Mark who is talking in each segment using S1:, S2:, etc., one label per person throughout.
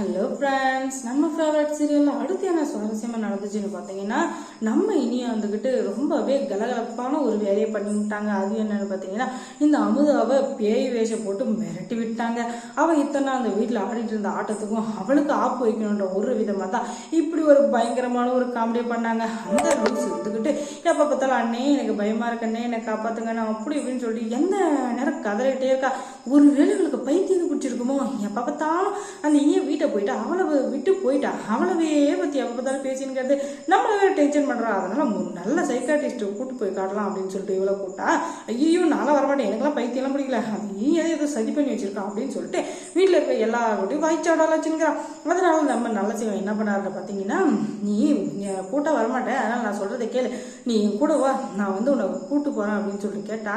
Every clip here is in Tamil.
S1: ஹலோ ஃப்ரெண்ட்ஸ் நம்ம ஃபேவரட் சீரியலில் அடுத்து என்ன சுவாரஸ்யமாக நடந்துச்சுன்னு பார்த்தீங்கன்னா நம்ம இனியா வந்துக்கிட்டு ரொம்பவே கலகலப்பான ஒரு வேலையை பண்ணி விட்டாங்க. அது என்னன்னு பார்த்தீங்கன்னா இந்த அமுதாவை பேய் வேஷம் போட்டு மிரட்டி விட்டாங்க. அவள் இத்தனை அந்த வீட்டில் ஆடிட்டு இருந்த ஆட்டத்துக்கும் அவளுக்கு ஆப்பு வைக்கணுன்ற ஒரு விதமாக தான் இப்படி ஒரு பயங்கரமான ஒரு காமெடி பண்ணாங்க. அந்த ரூல்ஸ் எடுத்துக்கிட்டு எப்போ பார்த்தாலும் அண்ணே எனக்கு பயமா இருக்கண்ணே என்னை காப்பாற்றுங்க நான் அப்படி இப்படின்னு சொல்லிட்டு எந்த நேரம் கதறிட்டே இருக்கா? ஒரு வேலைகளுக்கு பைத்தியம் பிடிச்சிருக்குமோ? எப்போ பார்த்தாலும் அந்த இனிய வீட்டை போயிட்டு அவளை விட்டு போயிட்டா அவளவே பற்றி எப்போ பார்த்தாலும் பேசினுங்கிறது நம்மள வேறு டென்ஷன் பண்ணுறா அதனால் ஒரு நல்ல சைக்காட்டிஸ்ட் கூட்டு போய் காட்டலாம் அப்படின்னு சொல்லிட்டு இவ்வளோ கூட்டா ஐயோ நானும் வரமாட்டேன் எனக்கெல்லாம் பைத்தியம்லாம் பிடிக்கல. அது நீ எதை ஏதோ சதி பண்ணி வச்சிருக்கான் அப்படின்னு சொல்லிட்டு வீட்டில் இருக்க எல்லாருக்கிட்டையும் வாய்ச்சாடாலாச்சுங்கிறான் அதனால நம்ம நல்ல செய்வோம் என்ன பண்ணாருன்னு பார்த்தீங்கன்னா நீ கூட்டம் வரமாட்டேன் அதனால் நான் சொல்கிறத கேளு. நீ கூட வா. நான் வந்து உன்னை கூட்டு போகிறேன் அப்படின்னு சொல்லிட்டு கேட்டா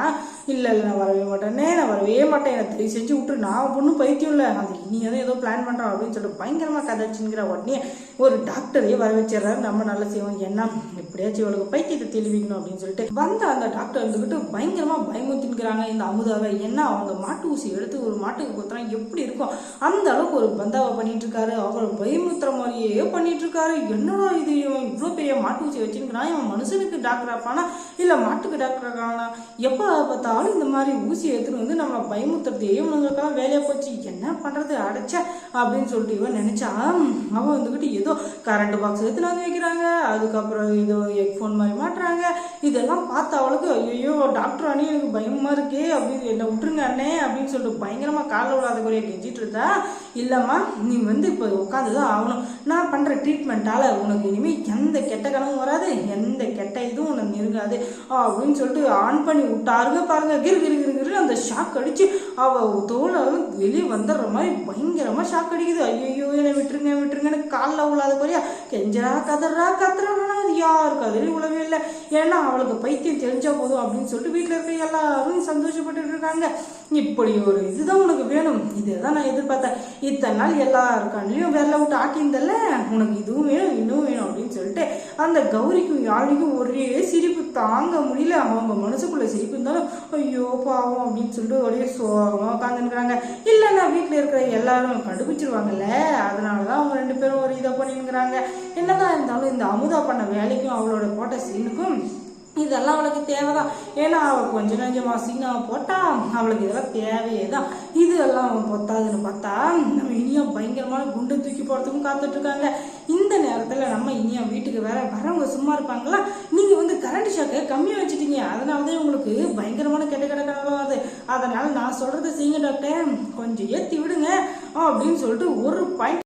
S1: இல்லை இல்லை நான் வரவே மாட்டேனே. நான் வரவே மாட்டேன். எனக்கு தெரிய செஞ்சு விட்டு நான் பொண்ணும் பைத்தியம் இல்லை. அது நீ ஏதோ ஏதோ பிளான் பண்றான் அப்படின்னு சொல்லிட்டு பயங்கரமாக கதைச்சுங்கிற உடனே ஒரு டாக்டரையே வர வச்சிடறாரு நம்ம நல்ல செய்வோம். என்ன எப்படியாச்சும் இவளுக்கு பைத்தியத்தை தெளிவிக்கணும் அப்படின்னு சொல்லிட்டு வந்த அந்த டாக்டர் இருந்துக்கிட்டு பயங்கரமாக பயமுத்தின்கிறாங்க இந்த அமுதாவை என்ன அவங்க மாட்டு ஊசி எடுத்து ஒரு மாட்டுக்கு குத்துறா எப்படி இருக்கும்? அந்த அளவுக்கு ஒரு பந்தாவை பண்ணிட்டு இருக்காரு. அவர் பயமுத்துற மாதிரியே பண்ணிட்டு இருக்காரு. என்னடா இது இவன் இவ்வளோ பெரிய மாட்டு ஊசி வச்சுருக்கிறான். இவன் மனுஷனுக்கு டாக்டர் ஆப்பானா? இல்லை மாட்டுக்கு டாக்டர் ஆகானா எப்போ பார்த்தாலும் இந்த மாதிரி ஊசி எடுத்துகிட்டு வந்து நம்மளை பயமுத்துறது இவனுங்களுக்கெல்லாம் வேலையை போச்சு. என்ன பண்ணுறது அடைச்ச! அப்படின்னு சொல்லிட்டு இவன் நினச்சா அவன் வந்துக்கிட்டு ஏதோ கரண்ட் பாக்ஸ் எடுத்துன்னு வந்து வைக்கிறாங்க. அதுக்கப்புறம் ஏதோ ஃபோன் மாதிரி மாட்டுறாங்க. இதெல்லாம் பார்த்து அவளுக்கு ஐயோ டாக்டர் அணி எனக்கு பயமாக இருக்கே அப்படின்னு என்னை விட்டுருங்க அண்ணே அப்படின்னு சொல்லிட்டு பயங்கரமாக காலில் விடாத குறைய கெஞ்சிட்டு இருந்தா. இல்லைம்மா நீ வந்து இப்போ உட்காந்துதான் ஆகணும். நான் பண்ணுற ட்ரீட்மெண்ட்டால் உனக்கு இனிமேல் எந்த கெட்ட கனவும் வராது. எந்த கெட்ட இதுவும் உனக்கு நெருங்காது. அப்படின்னு சொல்லிட்டு ஆன் பண்ணி விட்டாருங்க பாருங்க. கிரு கிரு கிரு கிரு அந்த ஷாக் அடிச்சு அவ தோலை வெளியே வந்துடுற மாதிரி பயங்கரமா ஷாக் அடிக்குது. ஐயோ என்னை விட்டுருங்க விட்டுருங்கன்னு காலில் உள்ளாத குறையா கெஞ்சரா கதறா கத்துறா அது இருக்கும் அதுலேயும் உழவே இல்லை. ஏன்னா அவளுக்கு பைத்தியம் தெரிஞ்சா போதும் அப்படின்னு சொல்லிட்டு வீட்டில் இருக்க எல்லாரும் சந்தோஷப்பட்டு இருக்காங்க. இப்படி ஒரு இதுதான் உனக்கு வேணும். இதுதான் நான் எதிர்பார்த்தேன். இத்தனை நாள் எல்லார் கண்ணிலையும் வேலை விட்டு ஆட்டியிருந்தல்ல? உனக்கு இதுவும் வேணும் இன்னும் வேணும் அப்படின்னு சொல்லிட்டு அந்த கௌரிக்கும் யாழிக்கும் ஒரே சிரிப்பு. தாங்க முடியல. அவங்க மனசுக்குள்ள சிரிப்பு இருந்தாலும் ஐயோ பாவம் அப்படின்னு சொல்லிட்டு ஒரே சோகமாக உட்காந்துருக்குறாங்க இல்லைன்னா வீட்டில் இருக்கிற எல்லாரும் கண்டுபிடிச்சிருவாங்கல்ல? அதனால தான் அவங்க ரெண்டு பேரும் ஒரு இதை பண்ணிங்கிறாங்க என்னதான் இருந்தாலும் இந்த அமுதா பண்ண வேலைக்கும் அவளோட போட்ட சீனுக்கும் இதெல்லாம் அவளுக்கு தேவைதான். ஏன்னா அவள் கொஞ்சம் கொஞ்சமாக சீனா போட்டா அவளுக்கு இதெல்லாம் தேவையே தான் இது எல்லாம் அவன் பொத்தாதுன்னு பார்த்தா நம்ம இனியும் பயங்கரமான குண்டு தூக்கி போகிறதுக்கும் காத்துட்ருக்காங்க. இந்த நேரத்தில் நம்ம இனியும் வீட்டுக்கு வேற வரவங்க சும்மா இருப்பாங்களா? நீங்கள் வந்து கரண்ட் ஷாக்கை கம்மியாக வச்சுட்டீங்க. அதனாலதான் உங்களுக்கு பயங்கரமான கெட்ட கெட்ட அது அதனால நான் சொல்கிறது செய்யுங்க டாக்டர் கொஞ்சம் ஏத்தி விடுங்க அப்படின்னு சொல்லிட்டு ஒரு பாயிண்ட்